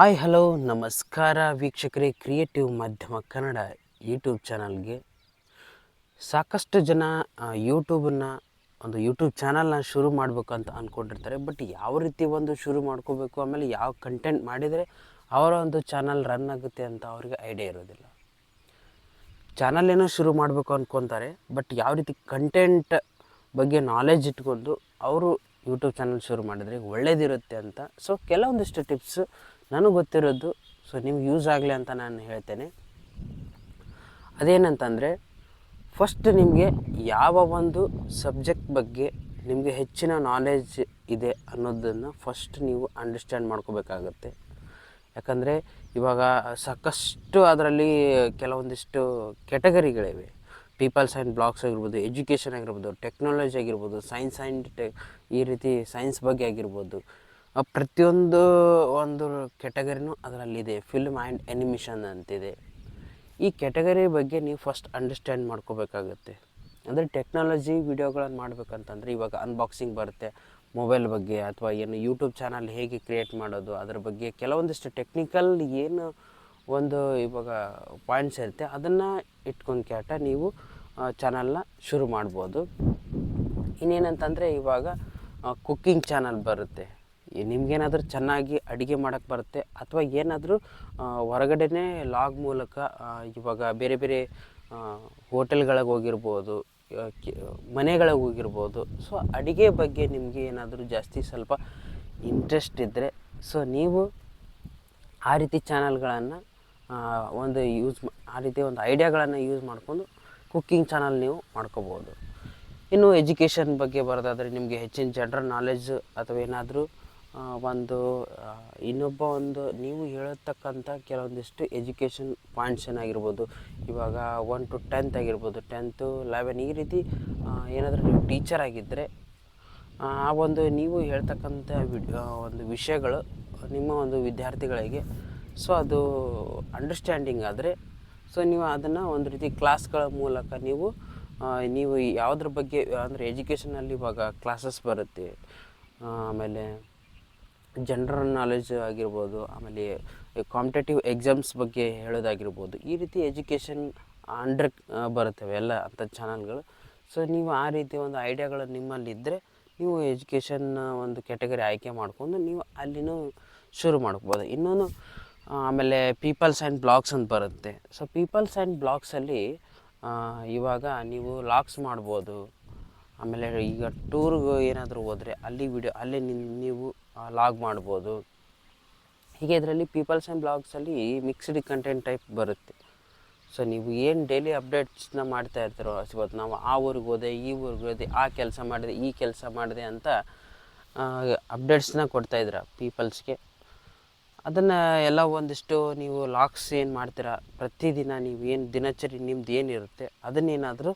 Hi, hello, ನಮಸ್ಕಾರ ವೀಕ್ಷಕರೇ creative ಮಾಧ್ಯಮ ಕನ್ನಡ ಯೂಟ್ಯೂಬ್ ಚಾನಲ್ಗೆ. ಸಾಕಷ್ಟು ಜನ ಯೂಟ್ಯೂಬನ್ನು ಒಂದು ಯೂಟ್ಯೂಬ್ ಚಾನಲ್ನ ಶುರು ಮಾಡಬೇಕು ಅಂತ ಅಂದ್ಕೊಂಡಿರ್ತಾರೆ ಬಟ್ ಯಾವ ರೀತಿ ಒಂದು ಶುರು ಮಾಡ್ಕೋಬೇಕು, ಆಮೇಲೆ ಯಾವ ಕಂಟೆಂಟ್ ಮಾಡಿದರೆ ಅವರ ಒಂದು ಚಾನಲ್ ರನ್ ಆಗುತ್ತೆ ಅಂತ ಅವ್ರಿಗೆ ಐಡಿಯಾ ಇರೋದಿಲ್ಲ. ಚಾನಲ್ ಏನೋ ಶುರು ಮಾಡಬೇಕು ಅಂದ್ಕೊತಾರೆ ಬಟ್ ಯಾವ ರೀತಿ ಕಂಟೆಂಟ್ ಬಗ್ಗೆ ನಾಲೆಜ್ ಇಟ್ಕೊಂಡು ಅವರು ಯೂಟ್ಯೂಬ್ ಚಾನಲ್ ಶುರು ಮಾಡಿದ್ರೆ ಒಳ್ಳೇದಿರುತ್ತೆ ಅಂತ. ಸೊ ಕೆಲವೊಂದಿಷ್ಟು ಟಿಪ್ಸ್ ನನಗೆ ಗೊತ್ತಿರೋದು ಸೊ ನಿಮ್ಗೆ ಯೂಸ್ ಆಗಲಿ ಅಂತ ನಾನು ಹೇಳ್ತೇನೆ. ಅದೇನಂತಂದರೆ ಫಸ್ಟ್ ನಿಮಗೆ ಯಾವ ಒಂದು ಸಬ್ಜೆಕ್ಟ್ ಬಗ್ಗೆ ನಿಮಗೆ ಹೆಚ್ಚಿನ ನಾಲೆಜ್ ಇದೆ ಅನ್ನೋದನ್ನು ಫಸ್ಟ್ ನೀವು ಅಂಡರ್ಸ್ಟ್ಯಾಂಡ್ ಮಾಡ್ಕೋಬೇಕಾಗತ್ತೆ. ಯಾಕಂದರೆ, ಇವಾಗ ಸಾಕಷ್ಟು ಅದರಲ್ಲಿ ಕೆಲವೊಂದಿಷ್ಟು ಕೆಟಗರಿಗಳಿವೆ ಪೀಪಲ್ಸ್ ಆ್ಯಂಡ್ ಬ್ಲಾಗ್ಸ್ ಆಗಿರ್ಬೋದು ಎಜುಕೇಷನ್ ಆಗಿರ್ಬೋದು ಟೆಕ್ನಾಲಜಿ ಆಗಿರ್ಬೋದು ಸೈನ್ಸ್ ಆ್ಯಂಡ್ ಟೆಕ್ ಈ ರೀತಿ ಸೈನ್ಸ್ ಬಗ್ಗೆ ಆಗಿರ್ಬೋದು ಪ್ರತಿಯೊಂದು ಒಂದು ಕೆಟಗರಿನೂ ಅದರಲ್ಲಿದೆ. ಫಿಲ್ಮ್ ಆ್ಯಂಡ್ ಎನಿಮಿಷನ್ ಅಂತಿದೆ. ಈ ಕೆಟಗರಿ ಬಗ್ಗೆ ನೀವು ಫಸ್ಟ್ ಅಂಡರ್ಸ್ಟ್ಯಾಂಡ್ ಮಾಡ್ಕೋಬೇಕಾಗುತ್ತೆ. ಅಂದರೆ ಟೆಕ್ನಾಲಜಿ ವಿಡಿಯೋಗಳನ್ನು ಮಾಡಬೇಕಂತಂದರೆ ಇವಾಗ ಅನ್ಬಾಕ್ಸಿಂಗ್ ಬರುತ್ತೆ. ಮೊಬೈಲ್ ಬಗ್ಗೆ ಅಥವಾ ಏನು ಯೂಟ್ಯೂಬ್ ಚಾನಲ್ ಹೇಗೆ ಕ್ರಿಯೇಟ್ ಮಾಡೋದು, ಅದ್ರ ಬಗ್ಗೆ ಕೆಲವೊಂದಿಷ್ಟು ಟೆಕ್ನಿಕಲ್ ಏನು ಒಂದು ಇವಾಗ ಪಾಯಿಂಟ್ಸ್ ಇರುತ್ತೆ. ಅದನ್ನು ಇಟ್ಕೊಂಡು ಕ್ಯಾಟ ನೀವು ಚಾನಲ್ನ ಶುರು ಮಾಡ್ಬೋದು. ಇನ್ನೇನಂತಂದರೆ ಇವಾಗ ಕುಕ್ಕಿಂಗ್ ಚಾನಲ್ ಬರುತ್ತೆ. ನಿಮ್ಗೇನಾದರೂ ಚೆನ್ನಾಗಿ ಅಡುಗೆ ಮಾಡೋಕ್ಕೆ ಬರುತ್ತೆ ಅಥವಾ ಏನಾದರೂ ಹೊರಗಡೆನೇ ಲಾಗ್ ಮೂಲಕ ಇವಾಗ ಬೇರೆ ಬೇರೆ ಹೋಟೆಲ್ಗಳಿಗೆ ಹೋಗಿರ್ಬೋದು ಮನೆಗಳಿಗೆ ಹೋಗಿರ್ಬೋದು, ಸೊ ಅಡುಗೆ ಬಗ್ಗೆ ನಿಮಗೆ ಏನಾದರೂ ಜಾಸ್ತಿ ಸ್ವಲ್ಪ ಇಂಟ್ರೆಸ್ಟ್ ಇದ್ದರೆ ಸೊ ನೀವು ಆ ರೀತಿ ಚಾನಲ್ಗಳನ್ನು ಒಂದು ಯೂಸ್ ಆ ರೀತಿ ಒಂದು ಐಡಿಯಾಗಳನ್ನು ಯೂಸ್ ಮಾಡಿಕೊಂಡು ಕುಕ್ಕಿಂಗ್ ಚಾನಲ್ ನೀವು ಮಾಡ್ಕೋಬೋದು. ಇನ್ನು ಎಜುಕೇಷನ್ ಬಗ್ಗೆ ಬರೋದಾದರೆ ನಿಮಗೆ ಹೆಚ್ಚಿನ ಜನರಲ್ ನಾಲೆಜ್ ಅಥವಾ ಏನಾದರೂ ಒಂದು ಇನ್ನೊಬ್ಬ ಒಂದು, ನೀವು ಹೇಳತಕ್ಕಂಥ ಕೆಲವೊಂದಿಷ್ಟು ಎಜುಕೇಷನ್ ಪಾಯಿಂಟ್ಸ್ ಏನಾಗಿರ್ಬೋದು, ಇವಾಗ ಒನ್ ಟು ಟೆಂತ್ ಆಗಿರ್ಬೋದು ಟೆಂತು ಲೆವೆನ್ ಈ ರೀತಿ ಏನಾದರೂ ನೀವು ಟೀಚರ್ ಆಗಿದ್ದರೆ ಆ ಒಂದು ನೀವು ಹೇಳ್ತಕ್ಕಂಥ ಒಂದು ವಿಷಯಗಳು ನಿಮ್ಮ ಒಂದು ವಿದ್ಯಾರ್ಥಿಗಳಿಗೆ ಸೊ ಅದು ಅಂಡರ್ಸ್ಟ್ಯಾಂಡಿಂಗ್ ಆದರೆ ಸೊ ನೀವು ಅದನ್ನು ಒಂದು ರೀತಿ ಕ್ಲಾಸ್ಗಳ ಮೂಲಕ ನೀವು ನೀವು ಯಾವುದ್ರ ಬಗ್ಗೆ, ಅಂದರೆ ಎಜುಕೇಷನಲ್ಲಿ ಇವಾಗ ಕ್ಲಾಸಸ್ ಬರುತ್ತೆ, ಆಮೇಲೆ ಜನರಲ್ ನಾಲೆಜ್ ಆಗಿರ್ಬೋದು, ಆಮೇಲೆ ಕಾಂಪಿಟೇಟಿವ್ ಎಕ್ಸಾಮ್ಸ್ ಬಗ್ಗೆ ಹೇಳೋದಾಗಿರ್ಬೋದು, ಈ ರೀತಿ ಎಜುಕೇಷನ್ ಅಂಡರ್ ಬರುತ್ತವೆ ಎಲ್ಲ ಅಂಥ ಚಾನಲ್ಗಳು ಸೊ ನೀವು ಆ ರೀತಿ ಒಂದು ಐಡಿಯಾಗಳು ನಿಮ್ಮಲ್ಲಿದ್ದರೆ ನೀವು ಎಜುಕೇಷನ್ ಒಂದು ಕ್ಯಾಟಗರಿ ಆಯ್ಕೆ ಮಾಡಿಕೊಂಡು ನೀವು ಅಲ್ಲಿನೂ ಶುರು ಮಾಡ್ಬೋದು ಇನ್ನೊಂದು ಆಮೇಲೆ ಪೀಪಲ್ಸ್ ಆ್ಯಂಡ್ ಬ್ಲಾಗ್ಸ್ ಅಂತ ಬರುತ್ತೆ. ಸೊ ಪೀಪಲ್ಸ್ ಆ್ಯಂಡ್ ಬ್ಲಾಗ್ಸಲ್ಲಿ ಇವಾಗ ನೀವು ಲಾಕ್ಸ್ ಮಾಡ್ಬೋದು. ಆಮೇಲೆ ಈಗ ಟೂರ್ಗೆ ಏನಾದರೂ ಹೋದರೆ ಅಲ್ಲಿ ವಿಡಿಯೋ ಅಲ್ಲೇ ನೀವು ಲಾಗ್ ಮಾಡ್ಬೋದು. ಹೀಗೆ ಇದರಲ್ಲಿ ಪೀಪಲ್ಸ್ ಆ್ಯಂಡ್ ಬ್ಲಾಗ್ಸಲ್ಲಿ ಮಿಕ್ಸ್ಡ್ ಕಂಟೆಂಟ್ ಟೈಪ್ ಬರುತ್ತೆ. ಸೊ ನೀವು ಏನು ಡೈಲಿ ಅಪ್ಡೇಟ್ಸ್ನ ಮಾಡ್ತಾ ಇರ್ತೀರೋ ಇವತ್ತು ನಾವು ಆ ಊರಿಗೆ ಹೋದೆ, ಈ ಊರಿಗೆ ಹೋದೆ, ಆ ಕೆಲಸ ಮಾಡಿದೆ, ಈ ಕೆಲಸ ಮಾಡಿದೆ ಅಂತ ಅಪ್ಡೇಟ್ಸ್ನ ಕೊಡ್ತಾಯಿದ್ರ ಪೀಪಲ್ಸ್ಗೆ ಅದನ್ನು ಎಲ್ಲ ಒಂದಿಷ್ಟು ನೀವು ಲಾಕ್ಸ್ ಏನು ಮಾಡ್ತೀರಾ, ಪ್ರತಿದಿನ ನೀವು ಏನು ದಿನಚರಿ ನಿಮ್ದು ಏನಿರುತ್ತೆ ಅದನ್ನೇನಾದರೂ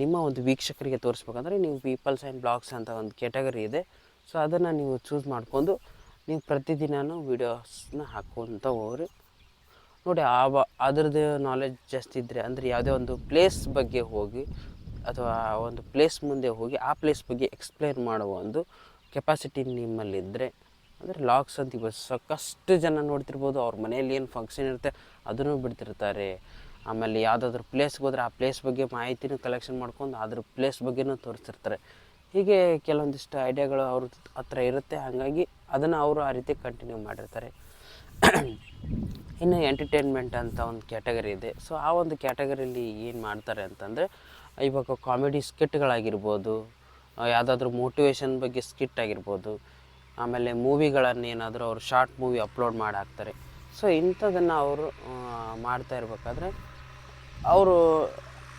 ನಿಮ್ಮ ಒಂದು ವೀಕ್ಷಕರಿಗೆ ತೋರಿಸ್ಬೇಕಂದ್ರೆ ನೀವು ಪೀಪಲ್ಸ್ ಆ್ಯಂಡ್ ಬ್ಲಾಗ್ಸ್ ಅಂತ ಒಂದು ಕೆಟಗರಿ ಇದೆ. ಸೊ ಅದನ್ನು ನೀವು ಚೂಸ್ ಮಾಡ್ಕೊಂಡು ನೀವು ಪ್ರತಿದಿನವೂ ವೀಡಿಯೋಸ್ನ ಹಾಕ್ಕೊತ ಹೋಗ್ರಿ. ನೋಡಿ ಆ ಅದ್ರದ್ದು ನಾಲೆಜ್ ಜಾಸ್ತಿ ಇದ್ದರೆ ಅಂದರೆ ಯಾವುದೇ ಒಂದು ಪ್ಲೇಸ್ ಬಗ್ಗೆ ಹೋಗಿ, ಅಥವಾ ಒಂದು ಪ್ಲೇಸ್ ಮುಂದೆ ಹೋಗಿ, ಆ ಪ್ಲೇಸ್ ಬಗ್ಗೆ ಎಕ್ಸ್ಪ್ಲೇನ್ ಮಾಡುವ ಒಂದು ಕೆಪಾಸಿಟಿ ನಿಮ್ಮಲ್ಲಿದ್ದರೆ ಅಂದರೆ ಲಾಗ್ಸ್ ಅಂತ ಇವತ್ತು ಸಾಕಷ್ಟು ಜನ ನೋಡ್ತಿರ್ಬೋದು, ಅವ್ರ ಮನೆಯಲ್ಲಿ ಏನು ಫಂಕ್ಷನ್ ಇರುತ್ತೆ ಅದನ್ನು ಬಿಡ್ತಿರ್ತಾರೆ. ಆಮೇಲೆ ಯಾವುದಾದ್ರೂ ಪ್ಲೇಸ್ಗೆ ಹೋದ್ರೆ ಆ ಪ್ಲೇಸ್ ಬಗ್ಗೆ ಮಾಹಿತಿನೂ ಕಲೆಕ್ಷನ್ ಮಾಡ್ಕೊಂಡು ಅದ್ರ ಪ್ಲೇಸ್ ಬಗ್ಗೆನೂ ತೋರಿಸ್ತಿರ್ತಾರೆ. ಹೀಗೆ ಕೆಲವೊಂದಿಷ್ಟು ಐಡಿಯಾಗಳು ಅವ್ರ ಹತ್ರ ಇರುತ್ತೆ. ಹಾಗಾಗಿ ಅದನ್ನು ಅವರು ಆ ರೀತಿ ಕಂಟಿನ್ಯೂ ಮಾಡಿರ್ತಾರೆ. ಇನ್ನು ಎಂಟರ್ಟೈನ್ಮೆಂಟ್ ಅಂತ ಒಂದು ಕ್ಯಾಟಗರಿ ಇದೆ. ಸೊ ಆ ಒಂದು ಕ್ಯಾಟಗರಿಲಿ ಏನು ಮಾಡ್ತಾರೆ ಅಂತಂದರೆ, ಇವಾಗ ಕಾಮಿಡಿ ಸ್ಕಿಟ್ಗಳಾಗಿರ್ಬೋದು ಯಾವುದಾದ್ರೂ ಮೋಟಿವೇಶನ್ ಬಗ್ಗೆ ಸ್ಕಿಟ್ ಆಗಿರ್ಬೋದು, ಆಮೇಲೆ ಮೂವಿಗಳನ್ನು ಏನಾದರೂ ಅವರು ಶಾರ್ಟ್ ಮೂವಿ ಅಪ್ಲೋಡ್ ಮಾಡಿ ಹಾಕ್ತಾರೆ. ಸೊ ಇಂಥದನ್ನು ಅವರು ಮಾಡ್ತಾ ಇರಬೇಕಾದ್ರೆ, ಅವರು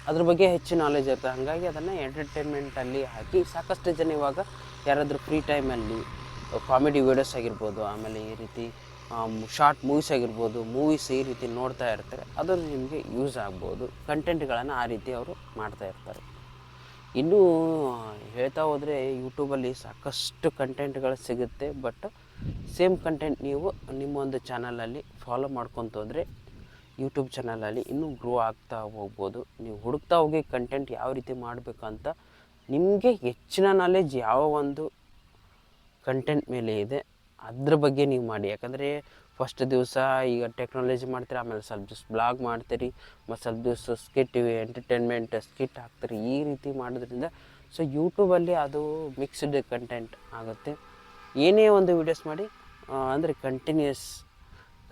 ಅದ್ರ ಬಗ್ಗೆ ಹೆಚ್ಚು ನಾಲೆಜ್ ಇರ್ತದೆ ಹಾಗಾಗಿ ಅದನ್ನು ಎಂಟರ್ಟೈನ್ಮೆಂಟಲ್ಲಿ ಹಾಕಿ ಸಾಕಷ್ಟು ಜನ ಇವಾಗ ಯಾರಾದರೂ ಫ್ರೀ ಟೈಮಲ್ಲಿ ಕಾಮಿಡಿ ವೀಡಿಯೋಸ್ ಆಗಿರ್ಬೋದು, ಆಮೇಲೆ ಈ ರೀತಿ ಶಾರ್ಟ್ ಮೂವೀಸ್ ಆಗಿರ್ಬೋದು ಮೂವೀಸ್ ಈ ರೀತಿ ನೋಡ್ತಾ ಇರ್ತಾರೆ ಅದು ನಿಮಗೆ ಯೂಸ್ ಆಗ್ಬೋದು. ಕಂಟೆಂಟ್ಗಳನ್ನು ಆ ರೀತಿ ಅವರು ಮಾಡ್ತಾ ಇರ್ತಾರೆ. ಇನ್ನೂ ಹೇಳ್ತಾ ಹೋದರೆ ಯೂಟ್ಯೂಬಲ್ಲಿ ಸಾಕಷ್ಟು ಕಂಟೆಂಟ್ಗಳು ಸಿಗುತ್ತೆ ಬಟ್ ಸೇಮ್ ಕಂಟೆಂಟ್ ನೀವು ನಿಮ್ಮ ಒಂದು ಚಾನಲಲ್ಲಿ ಫಾಲೋ ಮಾಡ್ಕೊತ ಹೋದರೆ ಯೂಟ್ಯೂಬ್ ಚಾನಲಲ್ಲಿ ಇನ್ನೂ ಗ್ರೋ ಆಗ್ತಾ ಹೋಗ್ಬೋದು. ನೀವು ಹುಡುಕ್ತಾ ಹೋಗಿ ಕಂಟೆಂಟ್ ಯಾವ ರೀತಿ ಮಾಡಬೇಕಂತ ನಿಮಗೆ ಹೆಚ್ಚಿನ ನಾಲೆಜ್ ಯಾವ ಒಂದು ಕಂಟೆಂಟ್ ಮೇಲೆ ಇದೆ, ಅದ್ರ ಬಗ್ಗೆ ನೀವು ಮಾಡಿ. ಯಾಕಂದರೆ ಫಸ್ಟ್ ದಿವಸ ಈಗ ಟೆಕ್ನಾಲಜಿ ಮಾಡ್ತೀರಿ, ಆಮೇಲೆ ಸ್ವಲ್ಪ ದಿವಸ ಬ್ಲಾಗ್ ಮಾಡ್ತೀರಿ, ಮತ್ತು ಸ್ವಲ್ಪ ದಿವಸ ಸ್ಕಿಟ್ ಎಂಟರ್ಟೈನ್ಮೆಂಟ್ ಸ್ಕಿಟ್ ಹಾಕ್ತೀರಿ, ಈ ರೀತಿ ಮಾಡೋದ್ರಿಂದ ಸೊ ಯೂಟ್ಯೂಬಲ್ಲಿ ಅದು ಮಿಕ್ಸ್ಡ್ ಕಂಟೆಂಟ್ ಆಗುತ್ತೆ. ಏನೇ ಒಂದು ವೀಡಿಯೋಸ್ ಮಾಡಿ ಅಂದರೆ ಕಂಟಿನ್ಯೂಸ್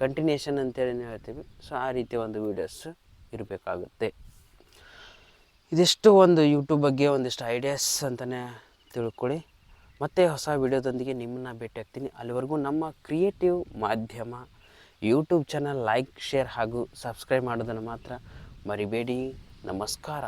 ಕಂಟಿನ್ಯೂಷನ್ ಅಂತೇಳಿ ಹೇಳ್ತೀವಿ. ಸೊ ಆ ರೀತಿ ಒಂದು ವೀಡಿಯೋಸ್ ಇರಬೇಕಾಗುತ್ತೆ. ಇದಿಷ್ಟು ಒಂದು ಯೂಟ್ಯೂಬ್ ಬಗ್ಗೆ ಒಂದಿಷ್ಟು ಐಡಿಯಾಸ್ ಅಂತಲೇ ತಿಳ್ಕೊಳ್ಳಿ. ಮತ್ತೆ ಹೊಸ ವಿಡಿಯೋದೊಂದಿಗೆ ನಿಮ್ಮನ್ನ ಭೇಟಿ ಆಗ್ತೀನಿ. ಅಲ್ಲಿವರೆಗೂ ನಮ್ಮ creative Madhyama YouTube channel like share ಹಾಗೂ ಸಬ್ಸ್ಕ್ರೈಬ್ ಮಾಡೋದನ್ನು ಮಾತ್ರ ಮರಿಬೇಡಿ. ನಮಸ್ಕಾರ.